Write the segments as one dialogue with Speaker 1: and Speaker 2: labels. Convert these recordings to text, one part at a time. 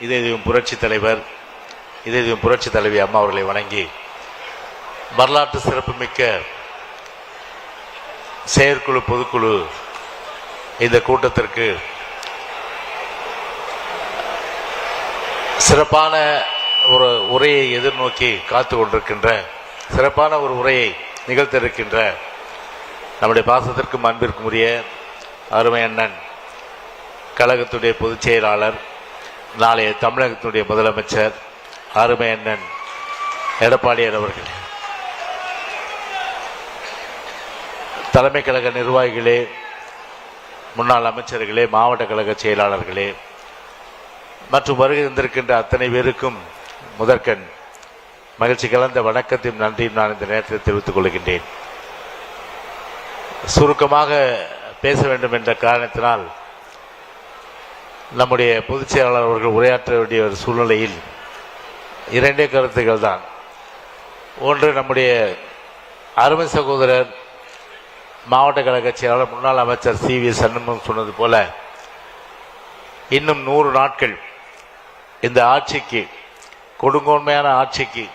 Speaker 1: இதே தெய்வம் புரட்சி தலைவர் இதே தெய்வம் புரட்சி தலைவி அம்மா அவர்களை வணங்கி வரலாற்று சிறப்புமிக்க செயற்குழு பொதுக்குழு இந்த கூட்டத்திற்கு சிறப்பான ஒரு உரையை எதிர்நோக்கி காத்து கொண்டிருக்கின்ற சிறப்பான ஒரு உரையை நிகழ்த்திருக்கின்ற நம்முடைய பாசத்திற்கும் அன்பிற்கும் உரிய அருமை அண்ணன் கழகத்துடைய பொதுச் செயலாளர் நாளைய தமிழகத்தினுடைய முதலமைச்சர் அருமை அண்ணன் எடப்பாடியார் அவர்கள். தலைமை கழக நிர்வாகிகளே முன்னாள் அமைச்சர்களே மாவட்ட கழக செயலாளர்களே மற்றும் வருகை தந்திருக்கின்ற அத்தனை பேருக்கும் முதற்கண் மகிழ்ச்சி கலந்த வணக்கத்தையும் நன்றியும் நான் இந்த நேரத்தில் தெரிவித்துக் கொள்கின்றேன். சுருக்கமாக பேச வேண்டும் என்ற காரணத்தினால் நம்முடைய பொதுச் செயலாளர் அவர்கள் உரையாற்ற வேண்டிய ஒரு சூழ்நிலையில் இரண்டே கருத்துக்கள் தான். ஒன்று நம்முடைய அருமை சகோதரர் மாவட்ட கழக செயலாளர் முன்னாள் அமைச்சர் சி. வி. சண்முகம் சொன்னது போல இன்னும் நூறு நாட்கள் இந்த ஆட்சிக்கு கொடுங்கோன்மையான ஆட்சிக்கு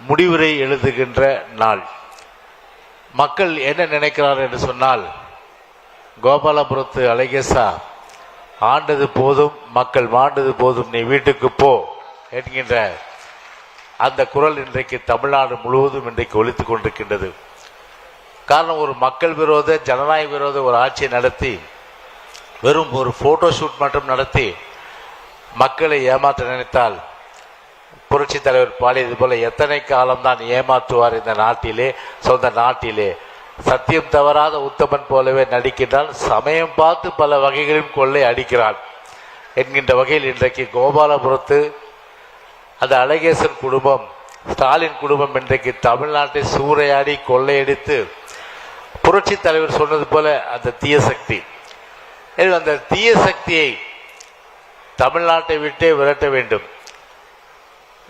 Speaker 1: முடிவுரை எழுதுகின்ற நாள். மக்கள் என்ன நினைக்கிறார் என்று சொன்னால் கோபாலபுரத்து அழகேசா ஆண்டது போதும் மக்கள் மாண்டது போதும் நீ வீட்டுக்கு போ என்கின்ற அந்த குரல் இன்றைக்கு தமிழ்நாடு முழுவதும் இன்றைக்கு ஒழித்து கொண்டிருக்கின்றது. காரணம் ஒரு மக்கள் விரோத ஜனநாயக விரோத ஒரு ஆட்சியை நடத்தி வெறும் ஒரு ஃபோட்டோ ஷூட் மட்டும் நடத்தி மக்களை ஏமாற்ற நினைத்தால் புரட்சி தலைவர் பாடியது போல எத்தனை காலம்தான் ஏமாற்றுவார் இந்த நாட்டிலே சொந்த நாட்டிலே. சத்தியம் தவறாத உத்தமன் போலவே நடிக்கின்றான் சமயம் பார்த்து பல வகைகளிலும் கொள்ளை அடிக்கிறான் என்கின்ற வகையில் இன்றைக்கு கோபாலபுரத்து அந்த அழகேசன் குடும்பம் ஸ்டாலின் குடும்பம் இன்றைக்கு தமிழ்நாட்டை சூறையாடி கொள்ளையடித்து புரட்சி தலைவர் சொன்னது போல அந்த தீய சக்தி. எனவே அந்த தீய சக்தியை தமிழ்நாட்டை விட்டே விரட்ட வேண்டும்.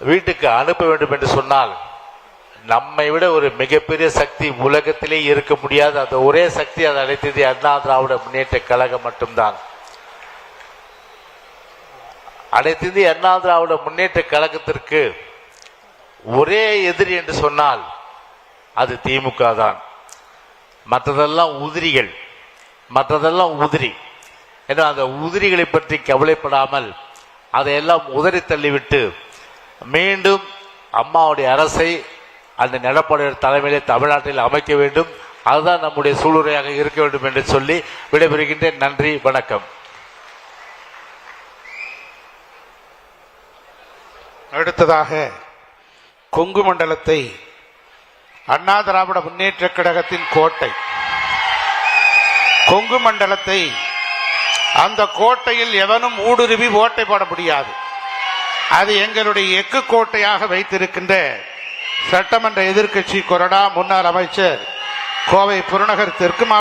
Speaker 1: வீட்டுக்கு அனுப்ப வேண்டும் என்று சொன்னால் நம்மை விட ஒரு மிகப்பெரிய சக்தி உலகத்திலே இருக்க முடியாத அந்த ஒரே சக்தி அதை அழைத்தது அண்ணா திராவிட முன்னேற்ற கழகம் மட்டும்தான். அனைத்து அண்ணா திராவிட முன்னேற்ற கழகத்திற்கு ஒரே எதிரி என்று சொன்னால் அது திமுக தான். மற்றதெல்லாம் உதிரிகள். மற்றதெல்லாம் உதிரி. ஏன்னா அந்த உதிரிகளை பற்றி கவலைப்படாமல் அதையெல்லாம் உதறி தள்ளிவிட்டு மீண்டும் அம்மாவுடைய அரசை அந்த எடப்பாடியார் தலைமையிலே தமிழ்நாட்டில் அமைக்க வேண்டும். அதுதான் நம்முடைய சூளுரையாக இருக்க வேண்டும் என்று சொல்லி விடைபெறுகின்றேன். நன்றி வணக்கம்.
Speaker 2: அடுத்ததாக கொங்கு மண்டலத்தை அண்ணா திராவிட முன்னேற்ற கழகத்தின் கோட்டை. கொங்கு மண்டலத்தை அந்த கோட்டையில் எவனும் ஊடுருவி ஓட்டை போட முடியாது. அது எங்களுடைய எக்கு கோட்டையாக வைத்திருக்கின்ற சட்டமன்ற எதிர்க்கட்சி கொறடா முன்னாள் அமைச்சர் கோவை புறநகர் தெற்கு